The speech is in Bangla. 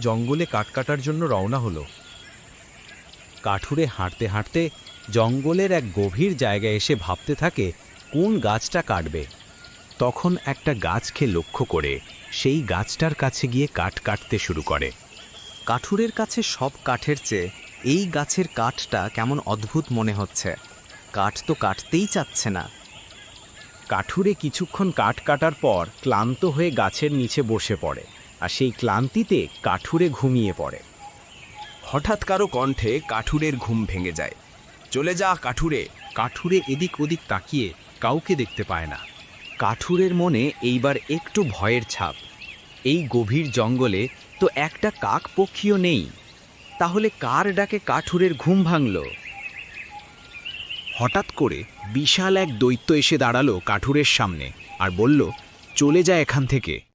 জঙ্গলে কাঠ কাটার জন্য রওনা হলো। কাঠুরে হাঁটতে হাঁটতে জঙ্গলের এক গভীর জায়গায় এসে ভাবতে থাকে, কোন গাছটা কাটবে? তখন একটা গাছকে লক্ষ্য করে সেই গাছটার কাছে গিয়ে কাঠ কাটতে শুরু করে। কাঠুরের কাছে সব কাঠের চেয়ে এই গাছের কাঠটা কেমন অদ্ভুত মনে হচ্ছে। কাঠ তো কাটতেই চাচ্ছে না। কাঠুরে কিছুক্ষণ কাঠ কাটার পর ক্লান্ত হয়ে গাছের নিচে বসে পড়ে। আর সেই ক্লান্তিতে কাঠুরে ঘুমিয়ে পড়ে। হঠাৎ কারও কণ্ঠে কাঠুরের ঘুম ভেঙে যায়। চলে যা কাঠুরে। কাঠুরে এদিক ওদিক তাকিয়ে কাউকে দেখতে পায় না। কাঠুরের মনে এইবার একটু ভয়ের ছাপ। এই গভীর জঙ্গলে তো একটা কাক পক্ষীও নেই। তাহলে কার ডাকে কাঠুরের ঘুম ভাঙল? হঠাৎ করে বিশাল এক দৈত্য এসে দাঁড়াল কাঠুরের সামনে আর বলল, চলে যা এখান থেকে।